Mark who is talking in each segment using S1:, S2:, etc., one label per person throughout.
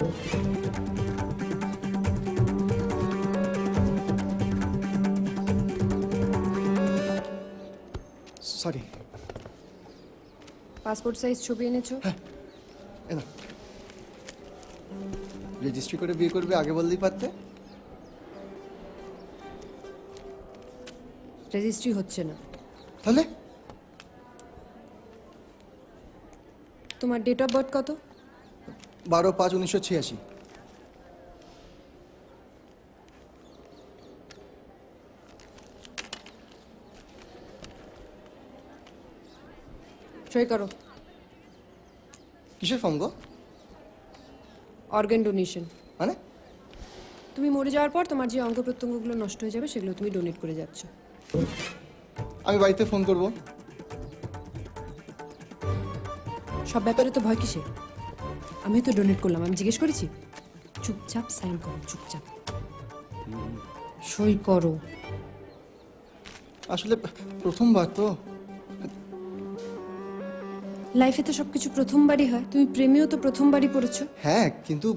S1: Sorry
S2: passport size ছবি এনেছো?
S1: এনা registry করে বিয়ে করবে আগে বললেই পারতে।
S2: রেজিস্ট্রি হচ্ছে না।
S1: তাহলে?
S2: তোমার ডেট অফ বার্থ কত?
S1: বারো পাঁচ উনিশশো ছিয়াশি।
S2: সই করো।
S1: কিসের ফর্ম গো?
S2: Organ donation.
S1: মানে?
S2: তুমি মরে যাওয়ার পর তোমার যে অঙ্গ প্রত্যঙ্গগুলো নষ্ট হয়ে যাবে সেগুলো তুমি ডোনেট করে যাচ্ছ।
S1: আমি বাড়িতে ফোন করব।
S2: সব ব্যাপারে তো ভয় কিসে আমি তো ডোনেট করলাম আমি জিজ্ঞেস করেছি? চুপচাপ সাইন করো চুপচাপ। সই করো।
S1: আসলে প্রথমবার তো।
S2: লাইফে তো সবকিছু প্রথমবারই হয়। তুমি প্রেমেও তো প্রথমবারই পড়েছো।
S1: হ্যাঁ কিন্তু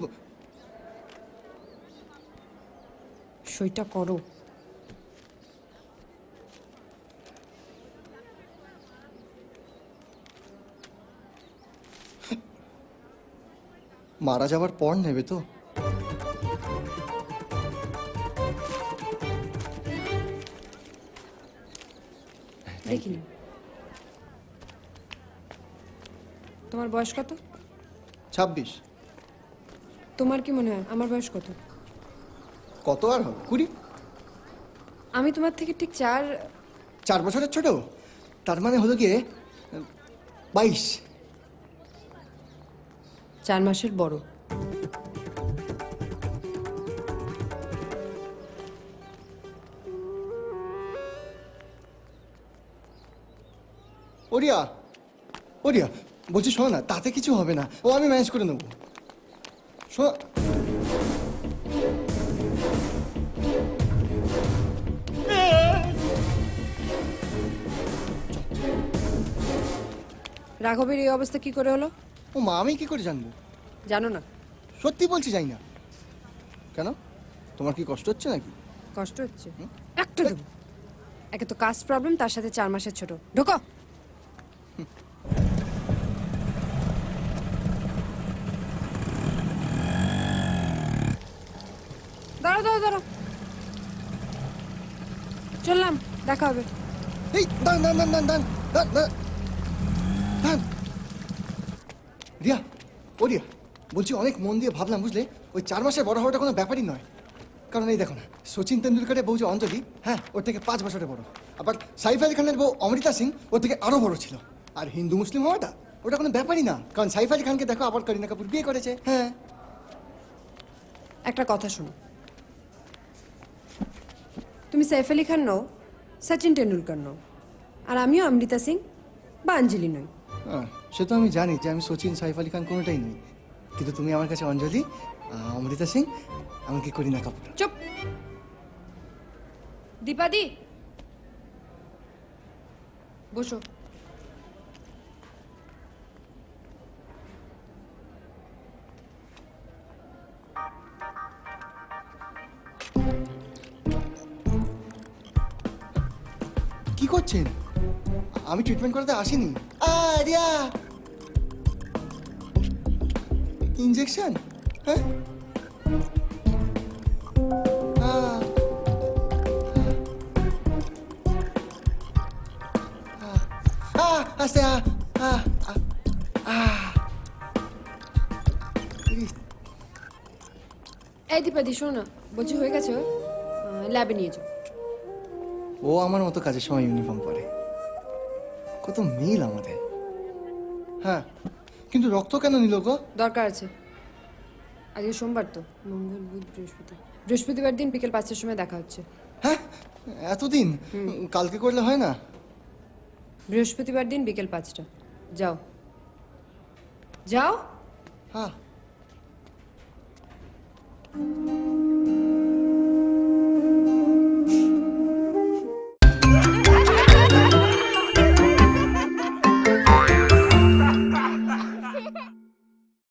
S2: সইটা করো।
S1: মারা যাওয়ার পর নেবে তো।
S2: দেখিনি তোমার বয়স কত?
S1: ছাব্বিশ।
S2: তোমার কি মনে হয়? আমার বয়স কত?
S1: কত আর হবে? কুড়ি।
S2: আমি তোমার থেকে ঠিক চার
S1: চার বছরের ছোট? তার মানে হলো গিয়ে বাইশ।
S2: চার মাসের বড়।
S1: ওরিয়া ওরিয়া বলছি শোনো না তাতে কিছু হবে না। ও আমি ম্যানেজ করে নেব। শোনো।
S2: রাঘবের এই অবস্থা কি করে হলো?
S1: ও মা আমি কি করে জানব?
S2: জানো না।
S1: সত্যি বলছি যাই না। কেন? তোমার কি কষ্ট হচ্ছে নাকি?
S2: কষ্ট হচ্ছে? একটা দেবো। একে তো কাস্ট প্রবলেম তার সাথে চার মাসের ছোট। ঢোকো। দাঁড়াও দাঁড়াও দাঁড়াও। চললাম দেখা হবে।
S1: এই দান দান দান দান দান দান দান রিয়া ও রিয়া বলছি অনেক মন দিয়ে ভাবলাম, বুঝলে? ওই চার মাসের বড় হওয়াটা কোনো ব্যাপারই নয়। কারণ এই দেখো না, সচিন তেন্ডুলকারের বউ যে অঞ্জলি হ্যাঁ ওর থেকে পাঁচ বছরের বড়। আবার সাইফ আলী খানের বউ অমৃতা সিং, ওর থেকে আরও বড় ছিল। আর হিন্দু মুসলিম হওয়াটা, ওটা কোনো ব্যাপারই না। কারণ সাইফ আলী খানকে দেখো আবার করিনা কাপুর বিয়ে করেছে। হ্যাঁ।
S2: একটা কথা শোনো। তুমি সাইফ আলী খান নও, সচিন টেন্ডুলকার নও। আর আমিও অমৃতা সিং বা অঞ্জলি নই।
S1: হ্যাঁ, সে তো আমি জানি যে আমি সচিন সাইফ আলী খান কোনোটাই নই। কিন্তু তুমি আমার কাছে অঞ্জলি আহ, অমৃতা সিং এমনকি করিনা কাপুর।
S2: চুপ! দীপাদি! বসো।
S1: কি করছেন? আমি ট্রিটমেন্ট করাতে আসিনি। আরিয়া! ইঞ্জেকশন হ্যাঁ? আস্তে
S2: এই দীপাদি শোনো বলছি হয়ে গেছে ল্যাবে নিয়ে যাও।
S1: ও আমার মতো কাজের সময় ইউনিফর্ম পরে। কত মিল আমাদের। হ্যাঁ কিন্তু রক্ত কেন নিল গো?
S2: দরকার আছে। আজকে সোমবার তো মঙ্গল বুধ বৃহস্পতি। বৃহস্পতিবার দিন বিকেল পাঁচটার সময় দেখা হচ্ছে।
S1: হ্যাঁ এতদিন? কালকে করলে হয় না?
S2: বৃহস্পতিবার দিন বিকেল পাঁচটা। যাও। যাও।
S1: হ্যাঁ।